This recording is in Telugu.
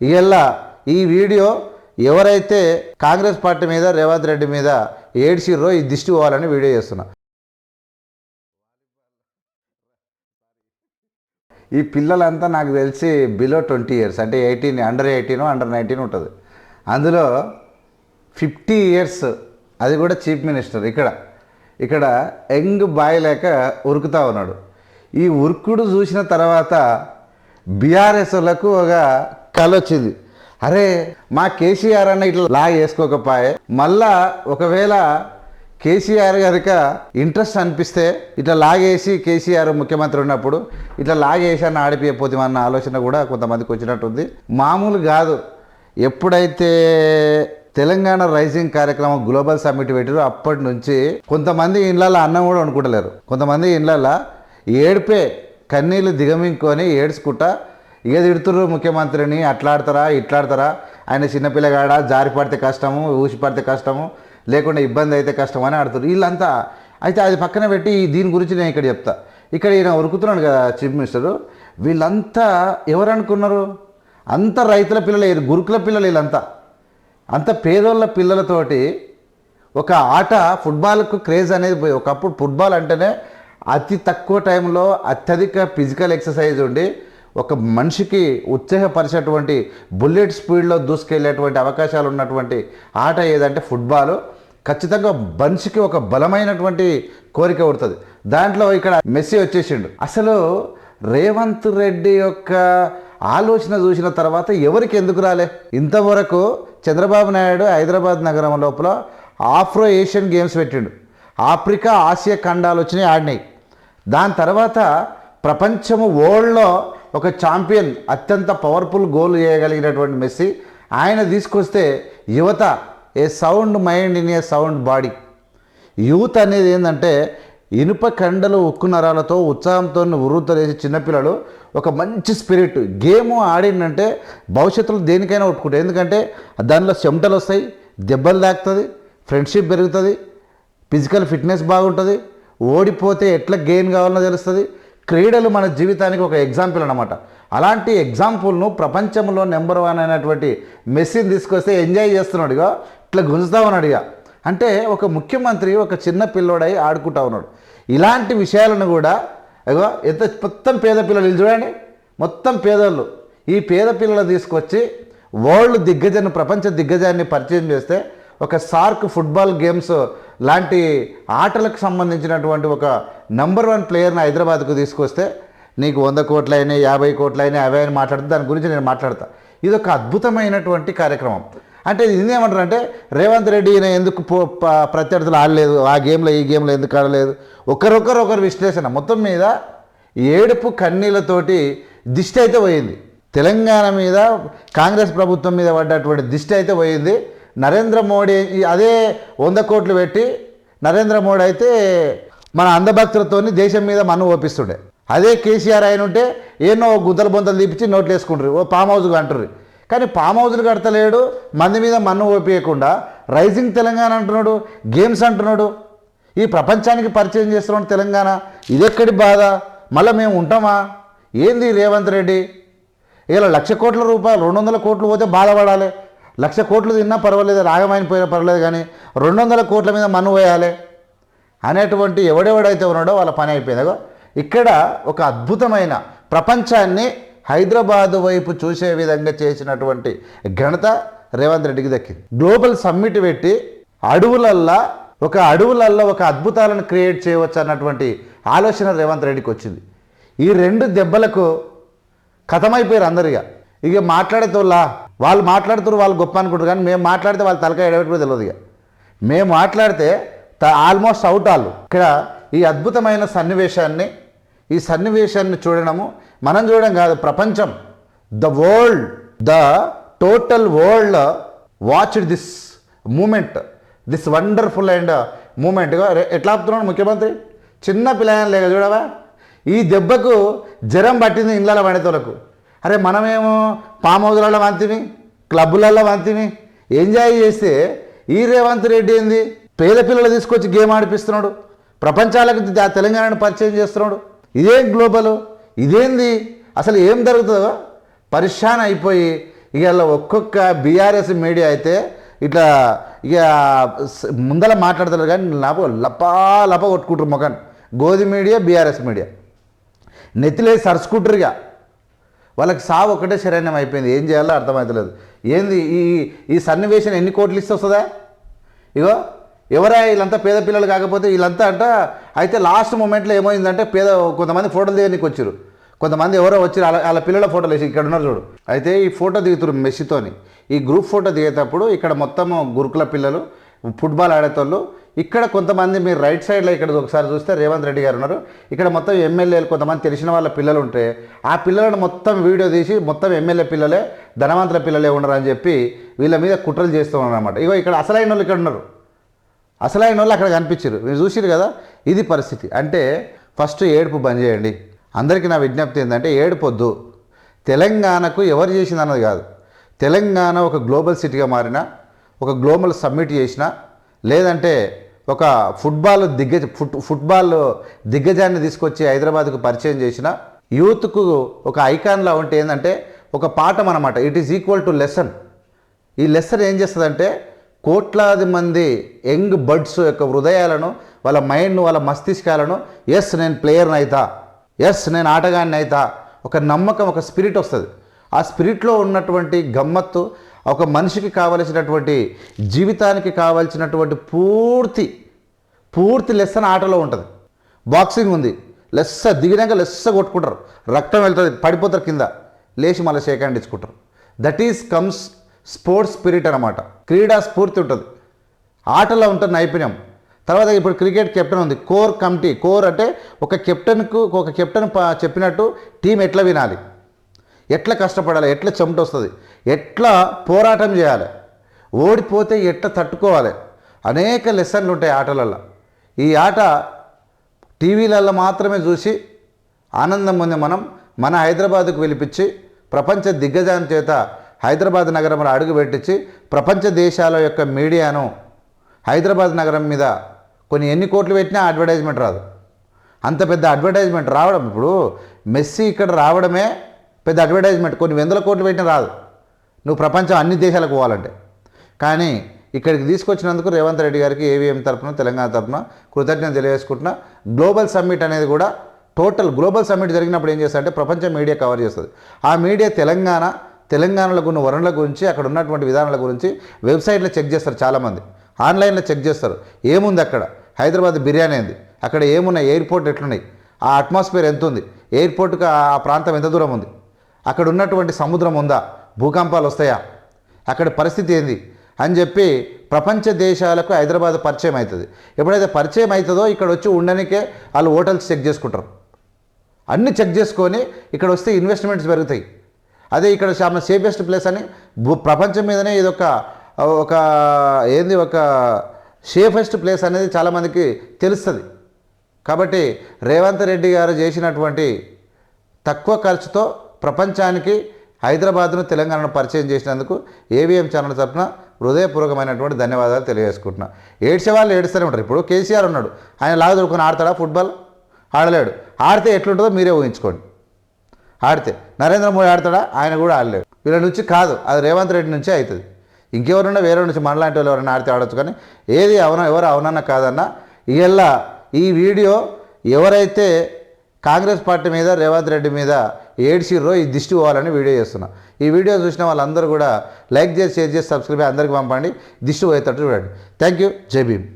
ఇలా ఈ వీడియో ఎవరైతే కాంగ్రెస్ పార్టీ మీద రేవంత్ రెడ్డి మీద ఏడ్చిర్రో ఈ దిష్టి పోవాలని వీడియో చేస్తున్నా. ఈ పిల్లలంతా నాకు తెలిసి బిలో ట్వంటీ ఇయర్స్ అంటే eighteen under eighteen under nineteen ఉంటుంది. అందులో ఫిఫ్టీ ఇయర్స్ అది కూడా చీఫ్ మినిస్టర్ ఇక్కడ. ఇక్కడ యంగ్ బాయ్ లేక ఉరుకుతా ఉన్నాడు. ఈ ఉరుకుడు చూసిన తర్వాత బీఆర్ఎస్ ఒక కళ వచ్చింది అరే మా కేసీఆర్ అన్న ఇట్లా లా వేసుకోకపోయే మళ్ళా ఒకవేళ కేసీఆర్ గారికి ఇంట్రెస్ట్ అనిపిస్తే ఇట్లా లాగేసి కేసీఆర్ ముఖ్యమంత్రి ఉన్నప్పుడు ఇట్లా లాగేసి అన్న ఆలోచన కూడా కొంతమందికి వచ్చినట్టుంది. మామూలు కాదు. ఎప్పుడైతే తెలంగాణ రైజింగ్ కార్యక్రమం గ్లోబల్ సమ్మిట్ పెట్టారు అప్పటి నుంచి కొంతమంది ఇండ్లలో అన్నం కూడా వండుకుంటలేరు. కొంతమంది ఇండ్లలో ఏడిపే కన్నీళ్ళు దిగమింకొని ఏడ్చుకుంటా ఇక తిడుతుర్రు ముఖ్యమంత్రిని అట్లాడతారా ఇట్లాడతారా? ఆయన చిన్నపిల్లగాడ జారి పడితే కష్టము ఊసి పడితే కష్టము లేకుండా ఇబ్బంది అయితే కష్టం అని ఆడుతారు వీళ్ళంతా అయితే అది పక్కన పెట్టి దీని గురించి నేను ఇక్కడ చెప్తా. ఇక్కడ ఈయన ఉరుకుతున్నాడు కదా చీఫ్ మినిస్టరు. వీళ్ళంతా ఎవరు అనుకున్నారు అంత రైతుల పిల్లలు గురుకుల పిల్లలు వీళ్ళంతా. అంత పేదోళ్ళ పిల్లలతోటి ఒక ఆట ఫుట్బాల్కు క్రేజ్ అనేది పోయి ఒకప్పుడు ఫుట్బాల్ అంటేనే అతి తక్కువ టైంలో అత్యధిక ఫిజికల్ ఎక్సర్సైజ్ ఉండి ఒక మనిషికి ఉత్సాహపరిచేటువంటి బుల్లెట్ స్పీడ్లో దూసుకెళ్ళేటువంటి అవకాశాలు ఉన్నటువంటి ఆట ఏదంటే ఫుట్బాల్. ఖచ్చితంగా మనిషికి ఒక బలమైనటువంటి కోరిక ఉంటుంది దాంట్లో ఇక్కడ మెస్సీ వచ్చేసిండు. అసలు రేవంత్ రెడ్డి యొక్క ఆలోచన చూసిన తర్వాత ఎవరికి ఎందుకు రాలే? ఇంతవరకు చంద్రబాబు నాయుడు హైదరాబాద్ నగరం లోపల ఆఫ్రో ఏషియన్ గేమ్స్ పెట్టిండు. ఆఫ్రికా ఆసియా ఖండాలు వచ్చినాయి ఆడినాయి. దాని తర్వాత ప్రపంచము వరల్డ్లో ఒక ఛాంపియన్ అత్యంత పవర్ఫుల్ గోల్ చేయగలిగినటువంటి మెస్సీ. ఆయన తీసుకొస్తే యువత a sound mind in a sound body. Youth అనేది ఏంటంటే ఇనుప కండలు ఉక్కు నరాలతో ఉత్సాహంతో ఉరుతలేసి చిన్నపిల్లలు ఒక మంచి స్పిరిట్. గేమ్ ఆడిందంటే భవిష్యత్తులో దేనికైనా ఒప్పుకుంటే ఎందుకంటే దానిలో చెమటలు వస్తాయి దెబ్బలు తాకుతుంది ఫ్రెండ్షిప్ పెరుగుతుంది ఫిజికల్ ఫిట్నెస్ బాగుంటుంది ఓడిపోతే ఎట్లా గెయిన్ కావాలనో తెలుస్తుంది. క్రీడలు మన జీవితానికి ఒక ఎగ్జాంపుల్ అనమాట అలాంటి ఎగ్జాంపుల్ను ప్రపంచంలో నెంబర్ వన్ అయినటువంటి మెస్సీని తీసుకొస్తే ఎంజాయ్ చేస్తున్నాడుగా ఇట్లా గుంజుతా ఉన్నాడుగా అంటే ఒక ముఖ్యమంత్రి ఒక చిన్న పిల్లోడై ఆడుకుంటా ఉన్నాడు. ఇలాంటి విషయాలను కూడా ఇగో ఎంత మొత్తం పేద పిల్లలు వీళ్ళు చూడండి. మొత్తం పేదోళ్ళు. ఈ పేద పిల్లలు తీసుకొచ్చి వరల్డ్ దిగ్గజాన్ని ప్రపంచ దిగ్గజాన్ని పరిచయం చేస్తే ఒక సార్క్ ఫుట్బాల్ గేమ్స్ లాంటి ఆటలకు సంబంధించినటువంటి ఒక నంబర్ వన్ ప్లేయర్ని హైదరాబాద్కు తీసుకొస్తే నీకు వంద కోట్లైనా యాభై కోట్లైనా అవే అని మాట్లాడితే దాని గురించి నేను మాట్లాడతా. ఇది ఒక అద్భుతమైనటువంటి కార్యక్రమం. అంటే ఇది ఏమంటారు అంటే రేవంత్ రెడ్డి ఈయన ఎందుకు పో ప్రత్యర్థులు ఆడలేదు? ఆ గేమ్లో ఈ గేమ్లో ఎందుకు ఆడలేదు? ఒకరొకరు ఒకరు విశ్లేషణ. మొత్తం మీద ఏడుపు కన్నీళ్ళతోటి దిష్టి అయితే పోయింది. తెలంగాణ మీద కాంగ్రెస్ ప్రభుత్వం మీద పడ్డటువంటి దిష్టి అయితే పోయింది. నరేంద్ర మోడీ అదే వంద కోట్లు పెట్టి నరేంద్ర మోడీ అయితే మన అందభక్తులతో దేశం మీద మన్ను ఓపిస్తుండే. అదే కేసీఆర్ అయిన ఉంటే ఎన్నో గుంతలు బొంతలు తీపిచ్చి నోట్లు వేసుకుంటారు. ఓ ఫామ్ హౌస్ అంటారు కానీ ఫామ్ హౌజులు కడతలేడు మంది మీద మన్ను ఓపియకుండా రైజింగ్ తెలంగాణ అంటున్నాడు గేమ్స్ అంటున్నాడు. ఈ ప్రపంచానికి పరిచయం చేస్తున్నాడు తెలంగాణ ఇదెక్కడి బాధ? మళ్ళీ మేము ఉంటామా? ఏంది రేవంత్ రెడ్డి? ఇలా లక్ష కోట్ల రూపాయలు రెండు వందల కోట్లు పోతే బాధపడాలి. లక్ష కోట్లు తిన్నా పర్వాలేదు రాగమైన పోయినా పర్వాలేదు కానీ రెండు వందల కోట్ల మీద మన్ను వేయాలి? అనేటువంటి ఎవడెవడైతే ఉన్నాడో వాళ్ళ పని అయిపోయిందో. ఇక్కడ ఒక అద్భుతమైన ప్రపంచాన్ని హైదరాబాద్ వైపు చూసే విధంగా చేసినటువంటి ఘనత రేవంత్ రెడ్డికి దక్కింది. గ్లోబల్ సమ్మిట్ పెట్టి అడవులల్లా ఒక అడవులల్లో ఒక అద్భుతాలను క్రియేట్ చేయవచ్చు అన్నటువంటి ఆలోచన రేవంత్ రెడ్డికి వచ్చింది. ఈ రెండు దెబ్బలకు కథమైపోయారు అందరిగా. ఇక మాట్లాడేతోళ్ళ వాళ్ళు మాట్లాడుతున్నారు వాళ్ళు గొప్ప అనుకుంటారు కానీ మేము మాట్లాడితే వాళ్ళు తలకాయ ఎడబెట్టుకో తెలియదు ఇక. మేము మాట్లాడితే ఆల్మోస్ట్ అవుట్ వాళ్ళు ఇక్కడ ఈ అద్భుతమైన సన్నివేశాన్ని ఈ సన్నివేశాన్ని చూడడము మనం చూడడం కాదు ప్రపంచం. The world the total world watch this moment this wonderful and moment ఎట్లా ఆపుతున్నాడు ముఖ్యమంత్రి? చిన్న పిల్లగాని లేక చూడవా? ఈ దెబ్బకు జ్వరం పట్టింది ఇండ్ల పడేతోలకు అరే మనమేమో పామ్ హౌజ్లలో వంతిమి క్లబ్బులలో వంతిమి ఎంజాయ్ చేస్తే ఈ రేవంత్ రెడ్డి ఏంది? పేద పిల్లలు తీసుకొచ్చి గేమ్ ఆడిపిస్తున్నాడు. ప్రపంచాలకు తెలంగాణను పరిచయం చేస్తున్నాడు. ఇదేం గ్లోబల్ ఇదేంది? అసలు ఏం జరుగుతుందో? పరిశాన్ అయిపోయి ఇక ఒక్కొక్క బీఆర్ఎస్ మీడియా అయితే ఇట్లా ఇక ముందర మాట్లాడతారు కానీ లప లపా లప కొట్టుకుంటారు మొఖాన్ని. Godi media BRS media. నెత్తిలే సరుచుకుంటారు ఇక. వాళ్ళకి సావు ఒకటే శరణ్యం అయిపోయింది. ఏం చేయాలో అర్థమవుతలేదు ఏంది ఈ ఈ సన్నివేశం ఎన్ని కోట్లు ఇస్తే వస్తుందా? ఇగో ఎవరా వీళ్ళంతా పేద పిల్లలు కాకపోతే వీళ్ళంతా అంట అయితే లాస్ట్ మూమెంట్లో ఏమైందంటే పేద కొంతమంది ఫోటోలు దిగడానికి వచ్చారు. కొంతమంది ఎవరో వచ్చి వాళ్ళ వాళ్ళ పిల్లల ఫోటోలు వేసి ఇక్కడ ఉన్నారు చూడు. అయితే ఈ ఫోటో దిగుతారు మెస్సితోని. ఈ గ్రూప్ ఫోటో దిగేటప్పుడు ఇక్కడ మొత్తం గురుకుల పిల్లలు ఫుట్బాల్ ఆడేటోళ్ళు ఇక్కడ కొంతమంది మీరు రైట్ సైడ్లో ఇక్కడ ఒకసారి చూస్తే రేవంత్ రెడ్డి గారు ఉన్నారు. ఇక్కడ మొత్తం ఎమ్మెల్యేలు కొంతమంది తెలిసిన వాళ్ళ పిల్లలు ఉంటే ఆ పిల్లలను మొత్తం వీడియో తీసి మొత్తం ఎమ్మెల్యే పిల్లలే ధనవంతుల పిల్లలే ఉండరు అని చెప్పి వీళ్ళ మీద కుట్రలు చేస్తూ ఉన్నారు అనమాట ఇగో ఇక్కడ అసలైన వాళ్ళు ఇక్కడ ఉన్నారు. అసలైన వాళ్ళు అక్కడ కనిపించారు. మీరు చూసిరు కదా? ఇది పరిస్థితి. అంటే ఫస్ట్ ఏడుపు బంద్ చేయండి. అందరికీ నా విజ్ఞప్తి ఏంటంటే ఏడుపొద్దు. తెలంగాణకు ఎవరు చేసింది అన్నది కాదు. తెలంగాణ ఒక గ్లోబల్ సిటీగా మారిన ఒక గ్లోబల్ సబ్మిట్ చేసినా లేదంటే ఒక ఫుట్బాల్ దిగ్గజ ఫుట్ ఫుట్బాల్ దిగ్గజాన్ని తీసుకొచ్చి హైదరాబాద్కు పరిచయం చేసిన యూత్కు ఒక ఐకాన్లా ఉంటే ఏంటంటే ఒక పాఠం అనమాట it is equal to lesson ఈ లెసన్ ఏం చేస్తుందంటే కోట్లాది మంది యంగ్ బర్డ్స్ యొక్క హృదయాలను వాళ్ళ మైండ్ను వాళ్ళ మస్తిష్కాలను ఎస్ నేను ప్లేయర్ని అవుతా ఎస్ నేను ఆటగాడిని అవుతా ఒక నమ్మకం ఒక స్పిరిట్ వస్తుంది. ఆ స్పిరిట్లో ఉన్నటువంటి గమ్మత్తు ఒక మనిషికి కావలసినటువంటి జీవితానికి కావలసినటువంటి పూర్తి పూర్తి లెస్సన్ ఆటలో ఉంటుంది. బాక్సింగ్ ఉంది. లెస్స దిగినాక లెస్స కొట్టుకుంటారు. రక్తం వెళ్తుంది పడిపోతారు కింద. లేచి మళ్ళీ shake hand ఇచ్చుకుంటారు. That is comes sports spirit అనమాట క్రీడా స్ఫూర్తి ఉంటుంది. ఆటలో ఉంటుంది నైపుణ్యం. తర్వాత ఇప్పుడు క్రికెట్ కెప్టెన్ ఉంది. Core committee. కోర్ అంటే ఒక కెప్టెన్కు ఒక కెప్టెన్ చెప్పినట్టు టీం ఎట్లా వినాలి? ఎట్లా కష్టపడాలి ఎట్లా చెమట వస్తుంది ఎట్లా పోరాటం చేయాలి ఓడిపోతే ఎట్లా తట్టుకోవాలి అనేక లెసన్లు ఉంటాయి ఆటలలో ఈ ఆట టీవీలలో మాత్రమే చూసి ఆనందం పొంది మనం మన హైదరాబాద్కు పిలిపించి ప్రపంచ దిగ్గజాం చేత హైదరాబాద్ నగరంలో అడుగు పెట్టించి ప్రపంచ దేశాల యొక్క మీడియాను హైదరాబాద్ నగరం మీద కొన్ని ఎన్ని కోట్లు పెట్టినా అడ్వర్టైజ్మెంట్ రాదు. అంత పెద్ద అడ్వర్టైజ్మెంట్ రావడం ఇప్పుడు మెస్సీ ఇక్కడ రావడమే పెద్ద అడ్వర్టైజ్మెంట్ కొన్ని వందల కోట్లు పెట్టిన రాదు. నువ్వు ప్రపంచం అన్ని దేశాలకు పోవాలంటే. కానీ ఇక్కడికి తీసుకొచ్చినందుకు రేవంత్ రెడ్డి గారికి ఏవిఎం తరఫున తెలంగాణ తరపున కృతజ్ఞత తెలియజేసుకుంటున్నా. గ్లోబల్ సమ్మిట్ అనేది కూడా టోటల్ గ్లోబల్ సమ్మిట్ జరిగినప్పుడు ఏం చేస్తారంటే ప్రపంచం మీడియా కవర్ చేస్తుంది. ఆ మీడియా తెలంగాణ తెలంగాణలో ఉన్న వనరుల గురించి అక్కడ ఉన్నటువంటి విధానాల గురించి వెబ్సైట్లో చెక్ చేస్తారు చాలామంది. ఆన్లైన్లో చెక్ చేస్తారు. ఏముంది అక్కడ? హైదరాబాద్ బిర్యానీ ఏంది? అక్కడ ఏమున్నాయి? ఎయిర్పోర్ట్ ఎట్లున్నాయి? ఆ అట్మాస్ఫియర్ ఎంత ఉంది ఎయిర్పోర్ట్కి ఆ ప్రాంతం ఎంత దూరం ఉంది? అక్కడ ఉన్నటువంటి సముద్రం ఉందా? భూకంపాలు వస్తాయా? అక్కడ పరిస్థితి ఏంది? అని చెప్పి ప్రపంచ దేశాలకు హైదరాబాద్ పరిచయం అవుతుంది. ఎప్పుడైతే పరిచయం అవుతుందో ఇక్కడ వచ్చి ఉండనికే వాళ్ళు హోటల్స్ చెక్ చేసుకుంటారు. అన్నీ చెక్ చేసుకొని ఇక్కడ వస్తే ఇన్వెస్ట్మెంట్స్ పెరుగుతాయి. అదే ఇక్కడ చాలా సేఫెస్ట్ ప్లేస్ అని భూ- ప్రపంచం మీదనే ఇది ఒక ఒక ఏంది ఒక సేఫెస్ట్ ప్లేస్ అనేది చాలామందికి తెలుస్తుంది. కాబట్టి రేవంత్ రెడ్డి గారు చేసినటువంటి తక్కువ ఖర్చుతో ప్రపంచానికి హైదరాబాద్ను తెలంగాణను పరిచయం చేసినందుకు ఏవిఎం ఛానల్ తరఫున హృదయపూర్వకమైనటువంటి ధన్యవాదాలు తెలియజేసుకుంటున్నా. ఏడ్చే వాళ్ళు ఏడుస్తూనే ఉంటారు. ఇప్పుడు కేసీఆర్ ఉన్నాడు. ఆయన లాగా దొరుకుని ఆడతాడా ఫుట్బాల్? ఆడలేడు. ఆడితే ఎట్లుంటుందో మీరే ఊహించుకోండి. ఆడితే నరేంద్ర మోడీ ఆడతాడా? ఆయన కూడా ఆడలేడు. వీళ్ళ నుంచి కాదు. అది రేవంత్ రెడ్డి నుంచే అవుతుంది. ఇంకెవరున్నా వేరే నుంచి మనలాంటి వాళ్ళు ఎవరైనా ఆడితే ఆడొచ్చు. కానీ ఏది అవునా ఎవరు అవునన్నా కాదన్నా ఇలా ఈ వీడియో ఎవరైతే కాంగ్రెస్ పార్టీ మీద రేవంత్ రెడ్డి మీద ఏడ్చిర్రో ఈ దిష్టి పోవాలని వీడియో చేస్తున్నా. ఈ వీడియో చూసిన వాళ్ళందరూ కూడా లైక్ చేసి షేర్ చేసి సబ్స్క్రైబ్ అందరికి పంపండి. దిష్టి పోయేటట్టు చూడండి. థ్యాంక్ యూ జై భీమ్.